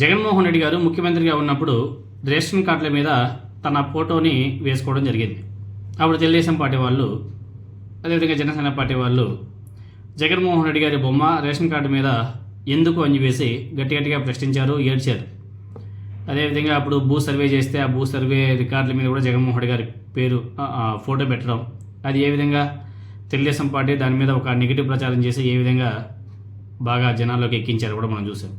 జగన్మోహన్ రెడ్డి గారు ముఖ్యమంత్రిగా ఉన్నప్పుడు రేషన్ కార్డుల మీద తన ఫోటోని వేసుకోవడం జరిగింది. అప్పుడు తెలుగుదేశం పార్టీ వాళ్ళు అదేవిధంగా జనసేన పార్టీ వాళ్ళు జగన్మోహన్ రెడ్డి గారి బొమ్మ రేషన్ కార్డు మీద ఎందుకు అని వేసి గట్టి గట్టిగా ప్రశ్నించారు ఏడ్చారు. అదేవిధంగా అప్పుడు భూ సర్వే చేస్తే ఆ భూ సర్వే రికార్డుల మీద కూడా జగన్మోహన్ రెడ్డి గారి పేరు ఫోటో పెట్టడం. అది ఏ విధంగా తెలుగుదేశం పార్టీ దాని మీద ఒక నెగిటివ్ ప్రచారం చేసి ఏ విధంగా బాగా జనాల్లోకి ఎక్కించారు కూడా మనం చూసాం.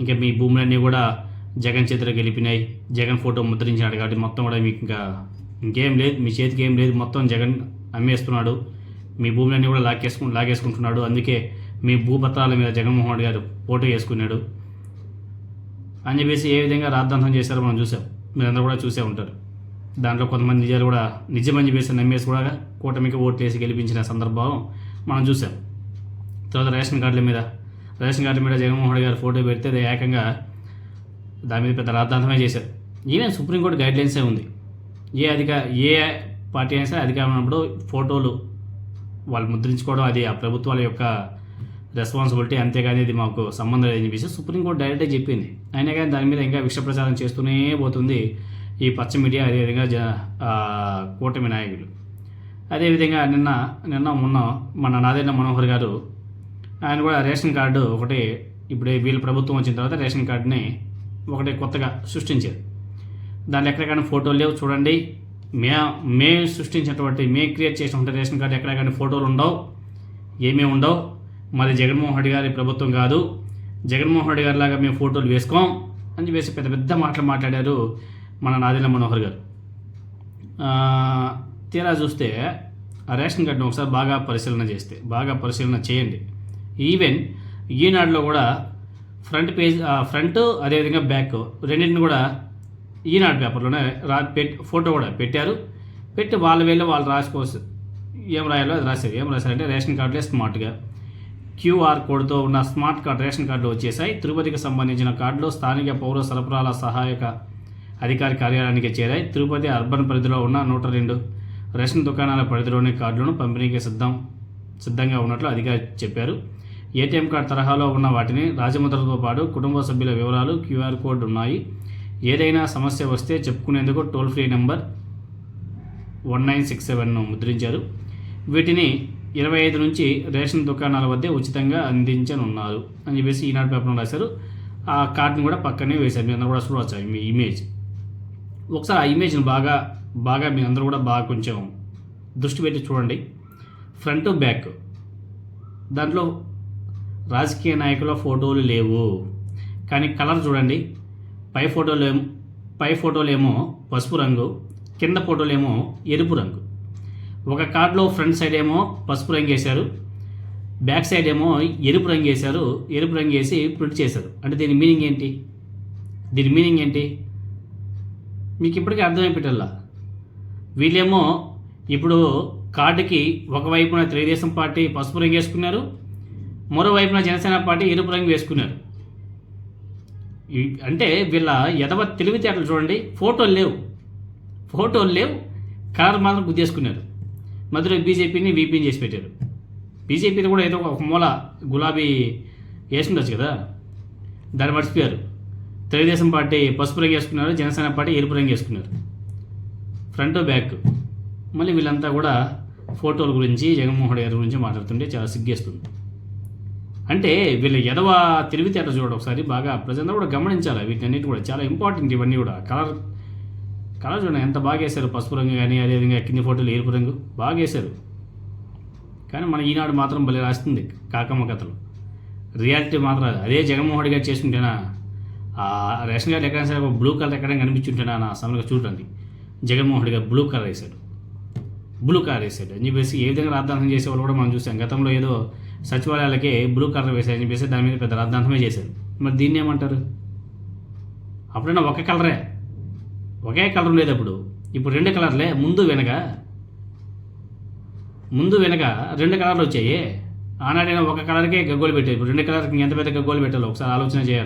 ఇంకా మీ భూములన్నీ కూడా జగన్ చేతిలో గెలిపినాయి. జగన్ ఫోటో ముద్రించినాడు కాబట్టి మొత్తం కూడా మీకు ఇంకా ఇంకేం లేదు మీ చేతికి ఏం లేదు. మొత్తం జగన్ అమ్మేస్తున్నాడు. మీ భూములన్నీ కూడా లాగేసుకు లాగేసుకుంటున్నాడు. అందుకే మీ భూపత్రాల మీద జగన్మోహన్ రెడ్డి గారు ఫోటో వేసుకున్నాడు. అని చెప్పేసి ఏ విధంగా రాద్ధాంతం చేశారో మనం చూసాం. మీరందరూ కూడా చూసే ఉంటారు. దాంట్లో కొంతమంది నిజాలు కూడా నిజమని చెప్పేసి నమ్మేసి కూడా కూటమికి ఓట్లు వేసి గెలిపించిన సందర్భం మనం చూసాం. తర్వాత రేషన్ కార్డుల మీద రేషన్ కార్డు మీద జగన్మోహన్ రెడ్డి గారు ఫోటో పెడితే ఏకంగా దాని మీద పెద్ద రాద్ధాంతమే చేశారు. ఈవెన్ సుప్రీంకోర్టు గైడ్లైన్సే ఉంది. ఏ అధిక ఏ పార్టీ అయినా సరే అధికారం ఉన్నప్పుడు ఫోటోలు వాళ్ళు ముద్రించుకోవడం అది ఆ ప్రభుత్వాల యొక్క రెస్పాన్సిబిలిటీ అంతేగాని ఇది మాకు సంబంధం లేదని చెప్పేసి సుప్రీంకోర్టు డైరెక్ట్గా చెప్పింది. అయినా కానీ దాని మీద ఇంకా విష ప్రచారం చేస్తూనే పోతుంది ఈ పచ్చ మీడియా అదేవిధంగా జ కూటమి నాయకులు. అదేవిధంగా నిన్న నిన్న మొన్న మన నాదేళ్ళ మనోహర్ గారు ఆయన కూడా రేషన్ కార్డు ఒకటి ఇప్పుడే వీళ్ళు ప్రభుత్వం వచ్చిన తర్వాత రేషన్ కార్డుని ఒకటి కొత్తగా సృష్టించారు. దాంట్లో ఎక్కడికైనా ఫోటోలు లేవు చూడండి. మే మే సృష్టించినటువంటి మే క్రియేట్ చేసినటువంటి రేషన్ కార్డు ఎక్కడ కానీ ఫోటోలు ఉండవు ఏమీ ఉండవు. మాది జగన్మోహన్ రెడ్డి గారి ప్రభుత్వం కాదు. జగన్మోహన్ రెడ్డి గారి లాగా మేము ఫోటోలు వేసుకోం అని చెప్పేసి పెద్ద పెద్ద మాటలు మాట్లాడారు మన నాదిల మనోహర్ గారు. తీరా చూస్తే ఆ రేషన్ కార్డును ఒకసారి బాగా పరిశీలన చేస్తే బాగా పరిశీలన చేయండి. ఈవెన్ ఈనాడులో కూడా ఫ్రంట్ పేజ్ ఫ్రంట్ అదేవిధంగా బ్యాక్ రెండింటిని కూడా ఈనాడు పేపర్లోనే రా పెట్ ఫోటో కూడా పెట్టారు. పెట్టి వాళ్ళ వేళ వాళ్ళు రాసుకోవచ్చు ఏం రాయాలో అది రాశారు. ఏం రాశారంటే రేషన్ కార్డులే స్మార్ట్గా క్యూఆర్ కోడ్తో ఉన్న స్మార్ట్ కార్డ్ రేషన్ కార్డులు వచ్చేసాయి. తిరుపతికి సంబంధించిన కార్డులు స్థానిక పౌర సరఫరాల సహాయక అధికారి కార్యాలయానికి చేరాయి. తిరుపతి అర్బన్ పరిధిలో ఉన్న నూట రెండు రేషన్ దుకాణాల పరిధిలోని కార్డులను పంపిణీకి సిద్ధం సిద్ధంగా ఉన్నట్లు అధికారి చెప్పారు. ఏటీఎం కార్డ్ తరహాలో ఉన్న వాటిని రాజముద్రతో పాటు కుటుంబ సభ్యుల వివరాలు క్యూఆర్ కోడ్ ఉన్నాయి. ఏదైనా సమస్య వస్తే చెప్పుకునేందుకు toll free number one nine six సెవెన్ను ముద్రించారు. వీటిని ఇరవై ఐదు నుంచి రేషన్ దుకాణాల వద్దే ఉచితంగా అందించనున్నారు అని చెప్పేసి ఈనాడు పేపర్లో రాశారు. ఆ కార్డుని కూడా పక్కనే వేశారు. మీరు అందరూ కూడా చూడవచ్చు మీ ఇమేజ్. ఒకసారి ఆ ఇమేజ్ని బాగా బాగా మీ అందరూ కూడా బాగా కొంచెం దృష్టి పెట్టి చూడండి. Front back. దాంట్లో రాజకీయ నాయకుల ఫోటోలు లేవు. కానీ కలర్ చూడండి. పై ఫోటోలు ఏమో పై ఫోటోలు ఏమో పసుపు రంగు కింద ఫోటోలు ఏమో ఎరుపు రంగు. ఒక కార్డులో ఫ్రంట్ సైడ్ ఏమో పసుపు రంగు వేశారు. బ్యాక్ సైడ్ ఏమో ఎరుపు రంగు వేశారు. ఎరుపు రంగు వేసి ప్రింట్ చేశారు. అంటే దీని మీనింగ్ ఏంటి? దీని మీనింగ్ ఏంటి? మీకు ఇప్పటికీ అర్థమైపోయేటల్లా? వీళ్ళేమో ఇప్పుడు కార్డుకి ఒకవైపున తెలుగుదేశం పార్టీ పసుపు రంగు వేసుకున్నారు. మరోవైపున జనసేన పార్టీ ఎరుపు రంగు వేసుకున్నారు. అంటే వీళ్ళ ఎదవ తెలివితేటలు చూడండి ఫోటోలు లేవు. ఫోటోలు లేవు కలర్ మాత్రం గుద్దేసుకున్నారు. మధ్యలో బీజేపీని వీపీని చేసి పెట్టారు. బీజేపీని కూడా ఏదో ఒక మూల గులాబీ వేసుకుండొచ్చు కదా? దాన్ని మర్చిపోయారు. తెలుగుదేశం పార్టీ పసుపు రంగు వేసుకున్నారు జనసేన పార్టీ ఎరుపు రంగు వేసుకున్నారు. Front back. మళ్ళీ వీళ్ళంతా కూడా ఫోటోల గురించి జగన్మోహన్ గారి గురించి మాట్లాడుతుంటే చాలా సిగ్గేస్తుంది. అంటే వీళ్ళ ఎదవ తెలివితేట చూడ ఒకసారి బాగా ప్రజలందరూ కూడా గమనించాలి. వీటన్నిటి కూడా చాలా ఇంపార్టెంట్ ఇవన్నీ కూడా. కలర్ కలర్ చూడండి ఎంత బాగా వేశారు. పసుపు రంగు కానీ అదేవిధంగా కింది ఫోటోలు ఎరుపు రంగు బాగా వేశారు. కానీ మన ఈనాడు మాత్రం భలే రాస్తుంది కాకమ్మ కథలు. రియాలిటీ మాత్రం అదే. జగన్మోహన్ రెడ్డి గారు చేస్తుంటేనా ఆ రేషన్ కార్డు ఎక్కడైనా సరే బ్లూ కలర్ ఎక్కడైనా కనిపించుంటేనా నా సమయంలో చూడండి. జగన్మోహన్ రెడ్డి గారు బ్లూ కలర్ వేశాడు. బ్లూ కలర్ వేశాడు. అని చెప్పేసి ఏ విధంగా రాద్ధాంతం చేసేవాళ్ళు కూడా మనం చూసాం. గతంలో ఏదో సచివాలయాలకే బ్లూ కలర్ వేసాయని చెప్పేసి దాని మీద పెద్ద రాద్ధాంతమే చేశారు. మరి దీన్ని ఏమంటారు? అప్పుడైనా ఒక కలరే. ఒకే కలర్ లేదు అప్పుడు. ఇప్పుడు రెండు కలర్లే ముందు వెనక ముందు వెనక రెండు కలర్లు వచ్చాయి. ఆనాడైనా ఒక కలర్కే గగ్గోలు పెట్టారు. ఇప్పుడు రెండు కలర్కి ఎంత పెద్ద గగ్గోలు పెట్టాలో ఒకసారి ఆలోచన చేయాలి.